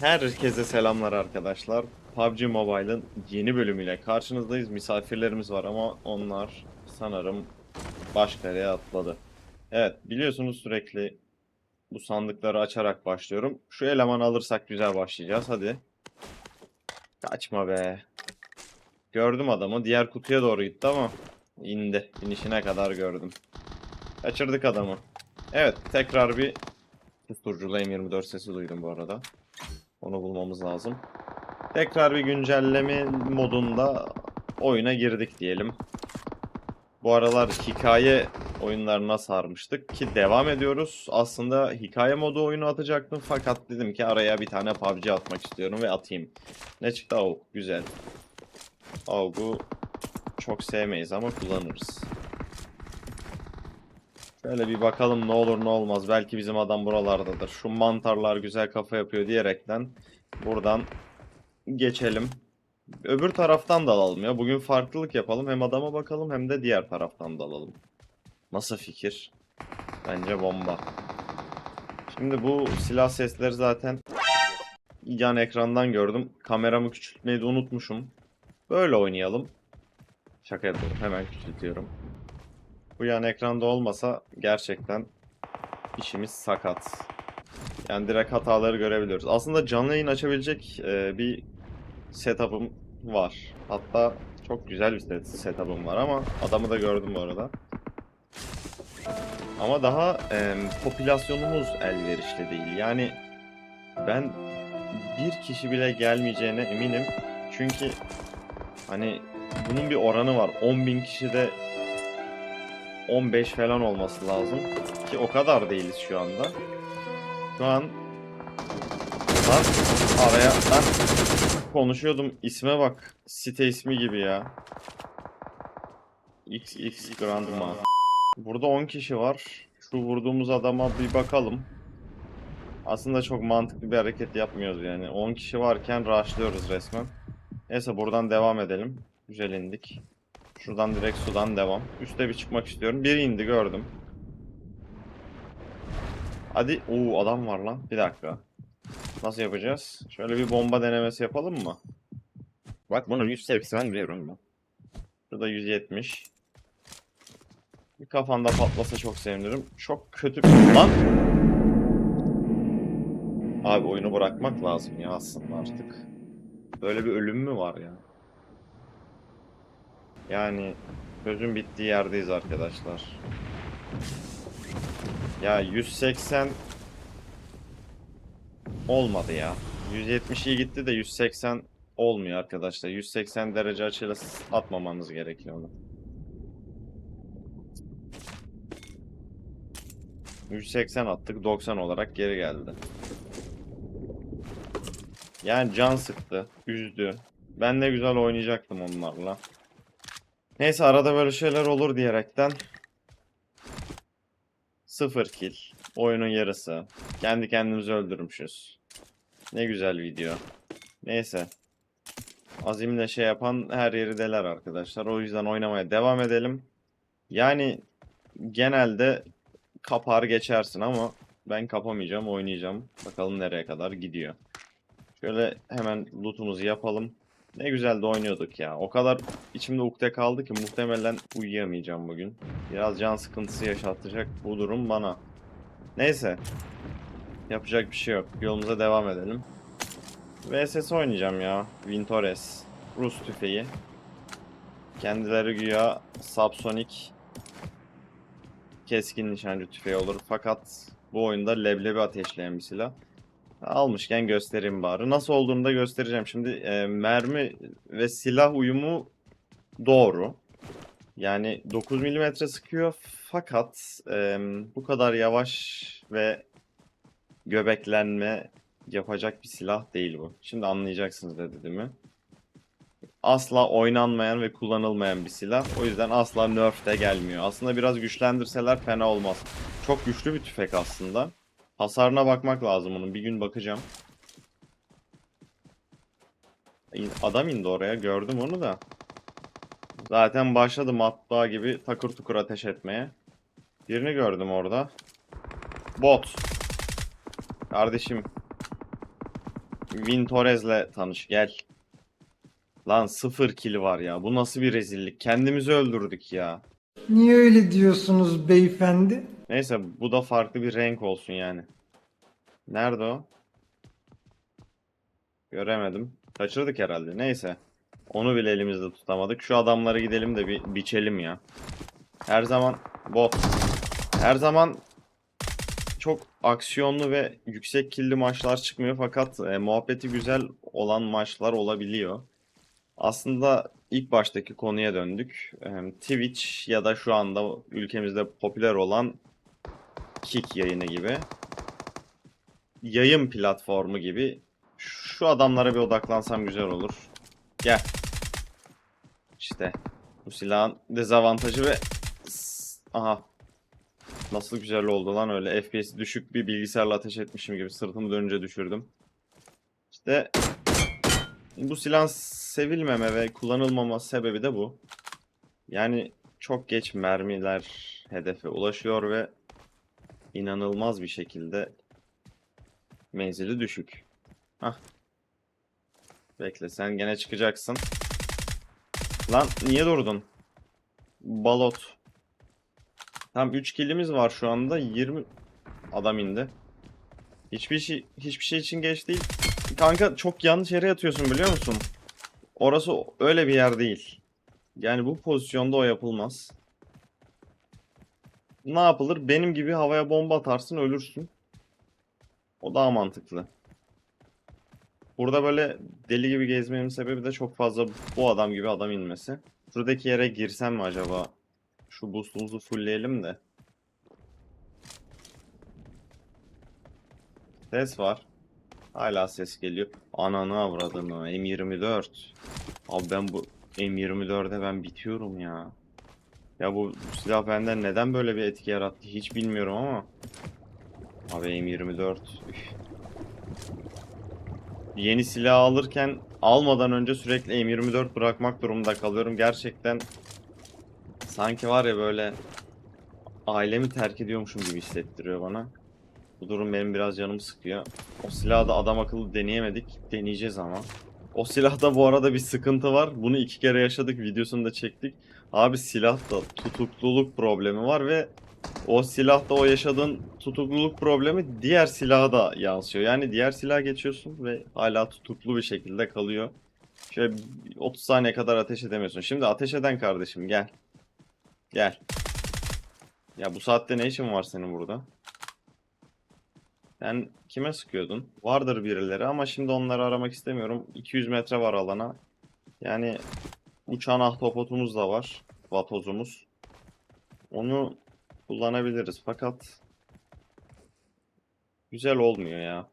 Herkese selamlar arkadaşlar. PUBG Mobile'ın yeni bölümüyle karşınızdayız. Misafirlerimiz var ama onlar sanırım başka yere atladı. Evet, biliyorsunuz sürekli bu sandıkları açarak başlıyorum. Şu elemanı alırsak güzel başlayacağız. Hadi. Kaçma be. Gördüm adamı. Diğer kutuya doğru gitti ama indi. İnişine kadar gördüm. Kaçırdık adamı. Evet, tekrar bir susturuculu M24 sesi duydum bu arada. Onu bulmamız lazım. Tekrar bir güncelleme modunda oyuna girdik diyelim. Bu aralar hikaye oyunlarına sarmıştık ki devam ediyoruz. Aslında hikaye modu oyunu atacaktım fakat dedim ki araya bir tane PUBG atmak istiyorum ve atayım. Ne çıktı? AUG. Güzel. AUG'u çok sevmeyiz ama kullanırız. Şöyle bir bakalım ne olur ne olmaz. Belki bizim adam buralardadır. Şu mantarlar güzel kafa yapıyor diyerekten buradan geçelim. Öbür taraftan da alalım ya. Bugün farklılık yapalım. Hem adama bakalım hem de diğer taraftan da alalım. Nasıl fikir? Bence bomba. Şimdi bu silah sesleri zaten yan ekrandan gördüm. Kameramı küçültmeyi de unutmuşum. Böyle oynayalım. Şaka yapıyorum. Hemen küçültüyorum. Bu yan ekranda olmasa gerçekten işimiz sakat. Yani direkt hataları görebiliyoruz. Aslında canlı yayın açabilecek e, bir setup'ım var. Hatta çok güzel bir set, setup'ım var ama adamı da gördüm bu arada. Ama daha e, popülasyonumuz elverişli değil. Yani ben bir kişi bile gelmeyeceğine eminim. Çünkü hani bunun bir oranı var. 10.000 kişi de 15 falan olması lazım. Ki o kadar değiliz şu anda. Şu an lan araya lan konuşuyordum. İsme bak. Site ismi gibi ya. XX Grandma. Burada 10 kişi var. Şu vurduğumuz adama bir bakalım. Aslında çok mantıklı bir hareket yapmıyoruz yani. 10 kişi varken rushlıyoruz resmen. Neyse buradan devam edelim. Güzel indik. Şuradan direkt sudan devam. Üste bir çıkmak istiyorum. Biri indi gördüm. Hadi. Oo adam var lan. Bir dakika. Nasıl yapacağız? Şöyle bir bomba denemesi yapalım mı? Bak bunu 180 biliyorum ben. Şurada 170. Bir kafanda patlasa çok sevinirim. Çok kötü. Lan! Abi oyunu bırakmak lazım ya aslında artık. Böyle bir ölüm mü var ya? Yani gözün bittiği yerdeyiz arkadaşlar. Ya 180 olmadı ya. 170 iyi gitti de 180 olmuyor arkadaşlar. 180 derece açıyla atmamanız gerekiyor onu. 180 attık 90 olarak geri geldi. Yani can sıktı, üzdü. Ben ne güzel oynayacaktım onlarla. Neyse arada böyle şeyler olur diyerekten Sıfır kill. Oyunun yarısı. Kendi kendimizi öldürmüşüz. Ne güzel video. Neyse. Azimle şey yapan her yeri deler arkadaşlar. O yüzden oynamaya devam edelim. Yani genelde kapar geçersin ama ben kapamayacağım, oynayacağım. Bakalım nereye kadar gidiyor. Şöyle hemen lootumuzu yapalım. Ne güzel de oynuyorduk ya. O kadar içimde ukde kaldı ki muhtemelen uyuyamayacağım bugün. Biraz can sıkıntısı yaşatacak bu durum bana. Neyse. Yapacak bir şey yok. Yolumuza devam edelim. VSS oynayacağım ya. Vintores. Rus tüfeği. Kendileri güya Subsonic keskin nişancı tüfeği olur. Fakat bu oyunda leblebi ateşleyen bir silah. Almışken göstereyim bari. Nasıl olduğunu da göstereceğim. Şimdi e, mermi ve silah uyumu doğru. Yani 9 mm sıkıyor fakat e, bu kadar yavaş ve göbeklenme yapacak bir silah değil bu. Şimdi anlayacaksınız ne dediğimi. Asla oynanmayan ve kullanılmayan bir silah. O yüzden asla nerf de gelmiyor. Aslında biraz güçlendirseler fena olmaz. Çok güçlü bir tüfek aslında. Hasarına bakmak lazım onun. Bir gün bakacağım. Adam indi oraya. Gördüm onu da. Zaten başladı matbaa gibi takır tukur ateş etmeye. Birini gördüm orada. Bot. Kardeşim. Vin Torres'le tanış gel. Lan sıfır kill var ya. Bu nasıl bir rezillik? Kendimizi öldürdük ya. Niye öyle diyorsunuz beyefendi? Neyse bu da farklı bir renk olsun yani. Nerede o? Göremedim. Kaçırdık herhalde. Neyse. Onu bile elimizde tutamadık. Şu adamlara gidelim de bir biçelim ya. Her zaman bot. Her zaman çok aksiyonlu ve yüksek killi maçlar çıkmıyor fakat e, muhabbeti güzel olan maçlar olabiliyor. Aslında ilk baştaki konuya döndük. Em, Twitch ya da şu anda ülkemizde popüler olan Kick yayını gibi yayın platformu gibi şu adamlara bir odaklansam güzel olur. Gel. İşte bu silahın dezavantajı ve aha nasıl güzel oldu lan öyle FPS düşük bir bilgisayarla ateş etmişim gibi sırtımı dönünce düşürdüm. İşte bu silahın sevilmeme ve kullanılmama sebebi de bu. Yani çok geç mermiler hedefe ulaşıyor ve inanılmaz bir şekilde menzili düşük. Hah. Bekle sen gene çıkacaksın. Lan niye durdun? Balot. Tam 3 killimiz var şu anda. 20 adam indi. Hiçbir şey hiçbir şey için geç değil. Kanka çok yanlış yere yatıyorsun biliyor musun? Orası öyle bir yer değil. Yani bu pozisyonda o yapılmaz. Ne yapılır? Benim gibi havaya bomba atarsın ölürsün. O daha mantıklı. Burada böyle deli gibi gezmemin sebebi de çok fazla bu adam gibi adam inmesi. Şuradaki yere girsem mi acaba? Şu boostumuzu fullleyelim de. Ses var. Hala ses geliyor. Ananı avradını. M24. Abi ben bu M24'de ben bitiyorum ya. Ya bu, silah benden neden böyle bir etki yarattı hiç bilmiyorum ama. Abi M24. üf. Yeni silah alırken almadan önce sürekli M24 bırakmak durumunda kalıyorum. Gerçekten sanki var ya böyle ailemi terk ediyormuşum gibi hissettiriyor bana. Bu durum benim biraz canımı sıkıyor. O silahı da adam akıllı deneyemedik. Deneyeceğiz ama. O silahta bu arada bir sıkıntı var. Bunu iki kere yaşadık. Videosunu da çektik. Abi silahta tutukluluk problemi var ve o silahta o yaşadığın tutukluluk problemi diğer silaha da yansıyor. Yani diğer silaha geçiyorsun ve hala tutuklu bir şekilde kalıyor. Şöyle 30 saniye kadar ateş edemiyorsun. Şimdi ateş eden kardeşim gel. Gel. Ya bu saatte ne işin var senin burada? Sen kime sıkıyordun? Vardır birileri ama şimdi onları aramak istemiyorum. 200 metre var alana. Yani uçan ahtapotumuz da var. Vatozumuz. Onu kullanabiliriz fakat güzel olmuyor ya.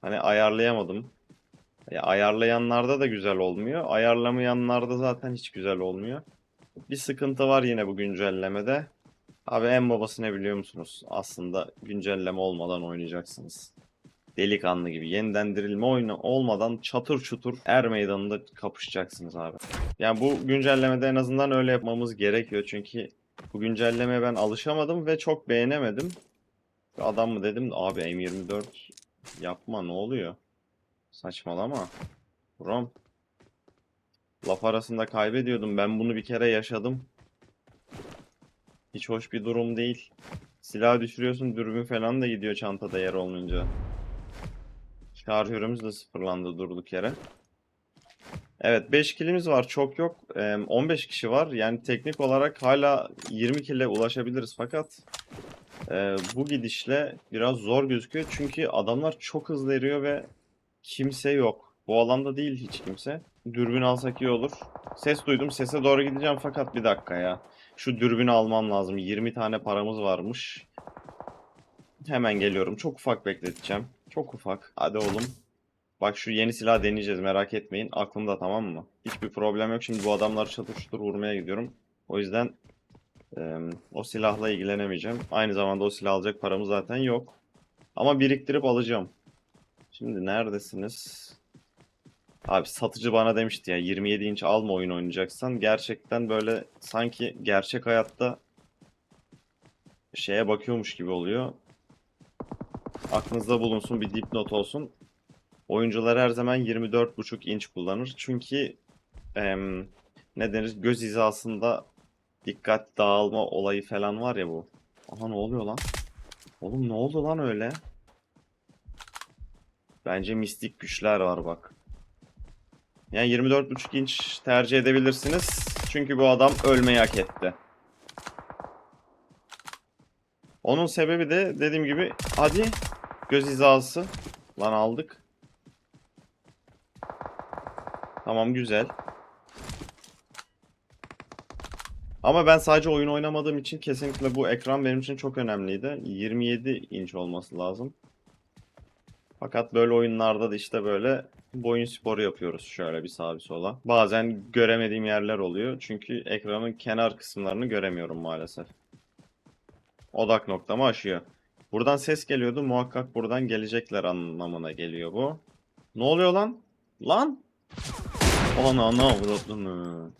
Hani ayarlayamadım. Ya ayarlayanlarda da güzel olmuyor. Ayarlamayanlarda zaten hiç güzel olmuyor. Bir sıkıntı var yine bu güncellemede. Abi en babası ne biliyor musunuz? Aslında güncelleme olmadan oynayacaksınız. Delikanlı gibi yeniden dirilme oyunu olmadan çatır çutur er meydanında kapışacaksınız abi. Yani bu güncellemede en azından öyle yapmamız gerekiyor çünkü bu güncellemeye ben alışamadım ve çok beğenemedim. Adam mı dedim abi M24 yapma ne oluyor? Saçmalama. Rom. Laf arasında kaybediyordum. Ben bunu bir kere yaşadım. Hiç hoş bir durum değil. Silah düşürüyorsun, dürbün falan da gidiyor çantada yer olmayınca. Şarjörümüz de sıfırlandı durduk yere. Evet 5 kilimiz var çok yok. Eee, 15 kişi var. Yani teknik olarak hala 20 kile ulaşabiliriz fakat eee, bu gidişle biraz zor gözüküyor. Çünkü adamlar çok hızlı eriyor ve kimse yok. Bu alanda değil hiç kimse. Dürbün alsak iyi olur. Ses duydum. Sese doğru gideceğim fakat bir dakika ya. Şu dürbünü almam lazım. 20 tane paramız varmış. Hemen geliyorum. Çok ufak bekleteceğim. Çok ufak. Hadi oğlum. Bak şu yeni silah deneyeceğiz merak etmeyin. Aklımda tamam mı? Hiçbir problem yok. Şimdi bu adamları çatır çutur vurmaya gidiyorum. O yüzden eee, o silahla ilgilenemeyeceğim. Aynı zamanda o silah alacak paramız zaten yok. Ama biriktirip alacağım. Şimdi neredesiniz? Abi satıcı bana demişti ya 27 inç alma oyun oynayacaksan. Gerçekten böyle sanki gerçek hayatta şeye bakıyormuş gibi oluyor. Aklınızda bulunsun bir dipnot olsun. Oyuncular her zaman 24.5 inç kullanır. Çünkü em, ne denir göz hizasında dikkat dağılma olayı falan var ya bu. Aha ne oluyor lan? Oğlum ne oldu lan öyle? Bence mistik güçler var bak. Yani 24.5 inç tercih edebilirsiniz. Çünkü bu adam ölmeyi hak etti. Onun sebebi de dediğim gibi hadi göz hizası. Lan aldık. Tamam güzel. Ama ben sadece oyun oynamadığım için kesinlikle bu ekran benim için çok önemliydi. 27 inç olması lazım. Fakat böyle oyunlarda da işte böyle boyun sporu yapıyoruz şöyle bir sağa bir sola. Bazen göremediğim yerler oluyor. Çünkü ekranın kenar kısımlarını göremiyorum maalesef. Odak noktamı aşıyor. Buradan ses geliyordu. Muhakkak buradan gelecekler anlamına geliyor bu. Ne oluyor lan? Lan? Ana ana avradını.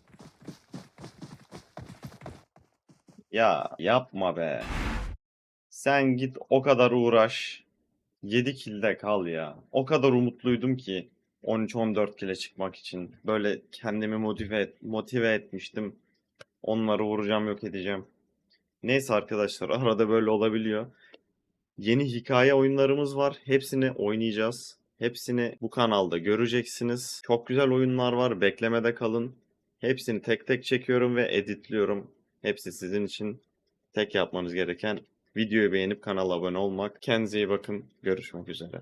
Ya yapma be. Sen git o kadar uğraş. 7 kilde kal ya. O kadar umutluydum ki 13-14 kile çıkmak için. Böyle kendimi motive, et- motive etmiştim. Onları vuracağım yok edeceğim. Neyse arkadaşlar arada böyle olabiliyor. Yeni hikaye oyunlarımız var. Hepsini oynayacağız. Hepsini bu kanalda göreceksiniz. Çok güzel oyunlar var. Beklemede kalın. Hepsini tek tek çekiyorum ve editliyorum. Hepsi sizin için tek yapmanız gereken videoyu beğenip kanala abone olmak. Kendinize iyi bakın. Görüşmek üzere.